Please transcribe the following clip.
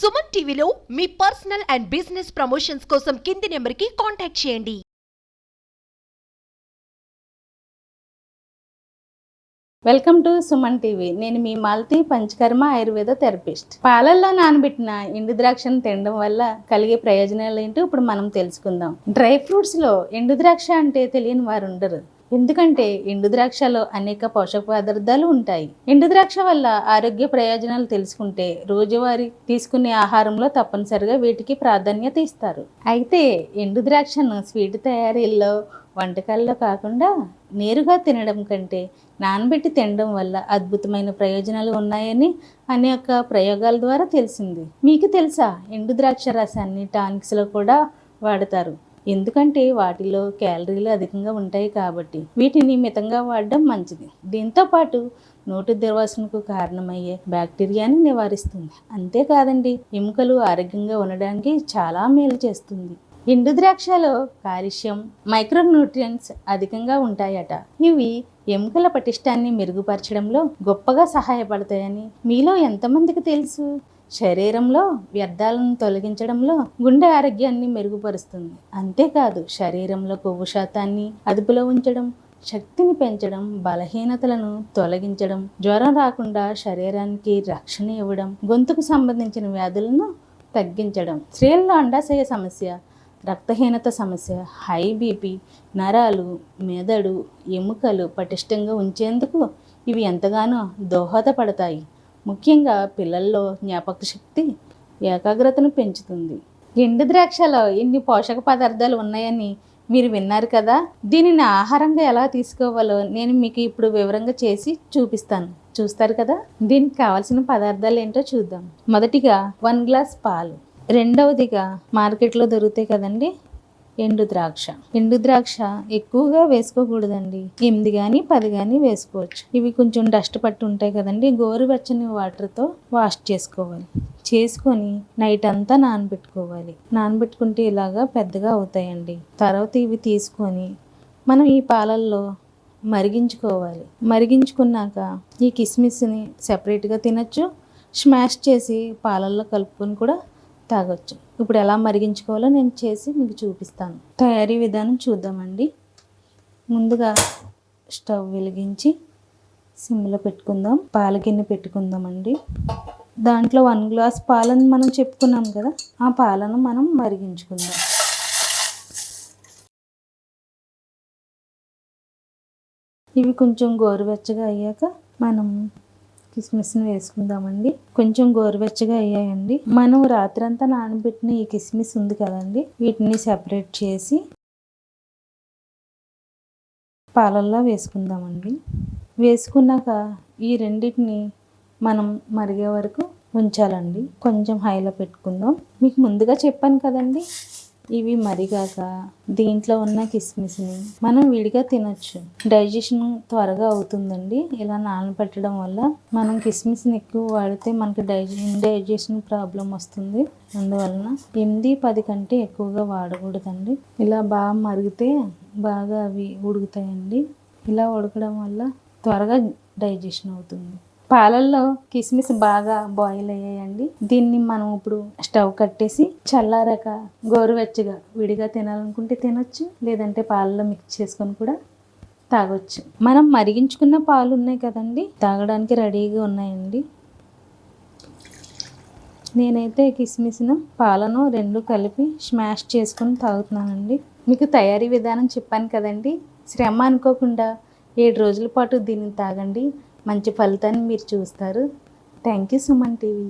సుమన్ టీవీలో మీ personal and business promotions కోసం కింది నెంబర్కి కాంటాక్ట్ చేయండి. Welcome to Suman TV. నేను మీ మాలతి పంచకర్మ ఆయుర్వేద థెరపిస్ట్. పాలల్లో నానబెట్టిన ఎండు ద్రాక్షను తినడం వల్ల కలిగే ప్రయోజనాలు ఏంటో ఇప్పుడు మనం తెలుసుకుందాం. డ్రై ఫ్రూట్స్లో ఎండు ద్రాక్ష అంటే తెలియని వారు ఉండరు. ఎందుకంటే ఎండు ద్రాక్షలో అనేక పోషక పదార్థాలు ఉంటాయి. ఎండు ద్రాక్ష వల్ల ఆరోగ్య ప్రయోజనాలు తెలుసుకుంటే రోజువారీ తీసుకునే ఆహారంలో తప్పనిసరిగా వీటికి ప్రాధాన్యత ఇస్తారు. అయితే ఎండు ద్రాక్షను స్వీట్ తయారీల్లో వంటకాల్లో కాకుండా నేరుగా తినడం కంటే నానబెట్టి తినడం వల్ల అద్భుతమైన ప్రయోజనాలు ఉన్నాయని అనేక ప్రయోగాల ద్వారా తెలిసింది. మీకు తెలుసా? ఎండు ద్రాక్ష రసాన్ని టానిక్స్లో కూడా వాడతారు. ఎందుకంటే వాటిలో క్యాలరీలు అధికంగా ఉంటాయి కాబట్టి వీటిని మితంగా వాడడం మంచిది. దీంతో పాటు నోటి దుర్వాసనకు కారణమయ్యే బ్యాక్టీరియాని నివారిస్తుంది. అంతేకాదండి ఎముకలు ఆరోగ్యంగా ఉండడానికి చాలా మేలు చేస్తుంది. ఎండు ద్రాక్షలో కాల్షియం మైక్రోన్యూట్రియంట్స్ అధికంగా ఉంటాయట. ఇవి ఎముకల పటిష్టాన్ని మెరుగుపరచడంలో గొప్పగా సహాయపడతాయని మీలో ఎంతమందికి తెలుసు? శరీరంలో వ్యర్థాలను తొలగించడంలో గుండె ఆరోగ్యాన్ని మెరుగుపరుస్తుంది. అంతేకాదు శరీరంలో కొవ్వు శాతాన్ని అదుపులో ఉంచడం శక్తిని పెంచడం బలహీనతలను తొలగించడం జ్వరం రాకుండా శరీరానికి రక్షణ ఇవ్వడం గొంతుకు సంబంధించిన వ్యాధులను తగ్గించడం స్త్రీల్లో అండాశయ సమస్య రక్తహీనత సమస్య హై బీపీ నరాలు మెదడు ఎముకలు పటిష్టంగా ఉంచేందుకు ఇవి ఎంతగానో దోహదపడతాయి. ముఖ్యంగా పిల్లల్లో జ్ఞాపక శక్తి ఏకాగ్రతను పెంచుతుంది. ఎండు ద్రాక్షలో ఎన్ని పోషక పదార్థాలు ఉన్నాయని మీరు విన్నారు కదా? దీనిని ఆహారంగా ఎలా తీసుకోవాలో నేను మీకు ఇప్పుడు వివరంగా చేసి చూపిస్తాను. చూస్తారు కదా? దీనికి కావాల్సిన పదార్థాలు ఏంటో చూద్దాం. మొదటిగా వన్ గ్లాస్ పాలు. రెండవదిగా మార్కెట్లో దొరుకుతాయి కదండి? ఎండు ద్రాక్ష. ఎండు ద్రాక్ష ఎక్కువగా వేసుకోకూడదండి. ఎనిమిది కానీ పది కానీ వేసుకోవచ్చు. ఇవి కొంచెం డస్ట్ పట్టి ఉంటాయి కదండి. గోరువెచ్చని వాటర్తో వాష్ చేసుకోవాలి. చేసుకొని నైట్ అంతా నానబెట్టుకోవాలి. నానబెట్టుకుంటే ఇలాగా పెద్దగా అవుతాయండి. తర్వాత ఇవి తీసుకొని మనం ఈ పాలల్లో మరిగించుకోవాలి. మరిగించుకున్నాక ఈ కిస్మిస్ని సెపరేట్గా తినచ్చు. స్మాష్ చేసి పాలల్లో కలుపుకొని కూడా తాగొచ్చు. ఇప్పుడు ఎలా మరిగించుకోవాలో నేను చేసి మీకు చూపిస్తాను. తయారీ విధానం చూద్దామండి. ముందుగా స్టవ్ వెలిగించి సిమ్లో పెట్టుకుందాం. పాల గిన్నె పెట్టుకుందామండి. దాంట్లో వన్ గ్లాస్ పాలను మనం చెప్పుకున్నాం కదా ఆ పాలను మనం మరిగించుకుందాం. ఇవి కొంచెం గోరువెచ్చగా అయ్యాక మనం కిస్మిస్ని వేసుకుందామండి. కొంచెం గోరువెచ్చగా అయ్యాయండి. మనం రాత్రంతా నానబెట్టిన ఈ కిస్మిస్ ఉంది కదండి వీటిని సెపరేట్ చేసి పాలల్లో వేసుకుందామండి. వేసుకున్నాక ఈ రెండింటిని మనం మరిగే వరకు ఉంచాలండి. కొంచెం హైలో పెట్టుకుందాం. మీకు ముందుగా చెప్పాను కదండి ఇవి మరిగాక దీంట్లో ఉన్న కిస్మిస్ని మనం విడిగా తినొచ్చు. డైజెషన్ త్వరగా అవుతుందండి. ఇలా నానబెట్టడం వల్ల మనం కిస్మిస్ని ఎక్కువ వాడితే మనకి డైజె డైజెషన్ ప్రాబ్లం వస్తుంది. అందువలన ఎనిమిది పది కంటే ఎక్కువగా వాడకూడదండి. ఇలా బాగా మరిగితే బాగా అవి ఉడుకుతాయండి. ఇలా ఉడకడం వల్ల త్వరగా డైజెషన్ అవుతుంది. పాలల్లో కిస్మిస్ బాగా బాయిల్ అయ్యాయండి. దీన్ని మనం ఇప్పుడు స్టవ్ కట్టేసి చల్లారాక గోరువెచ్చగా విడిగా తినాలనుకుంటే తినొచ్చు లేదంటే పాలలో మిక్స్ చేసుకొని కూడా తాగొచ్చు. మనం మరిగించుకున్న పాలు ఉన్నాయి కదండి తాగడానికి రెడీగా ఉన్నాయండి. నేనైతే కిస్మిస్ను పాలను రెండు కలిపి స్మాష్ చేసుకొని తాగుతున్నానండి. మీకు తయారీ విధానం చెప్పాను కదండి. శ్రమ అనుకోకుండా ఏడు రోజుల పాటు దీన్ని తాగండి. మంచి ఫలితాన్ని మీరు చూస్తారు. Thank you Suman TV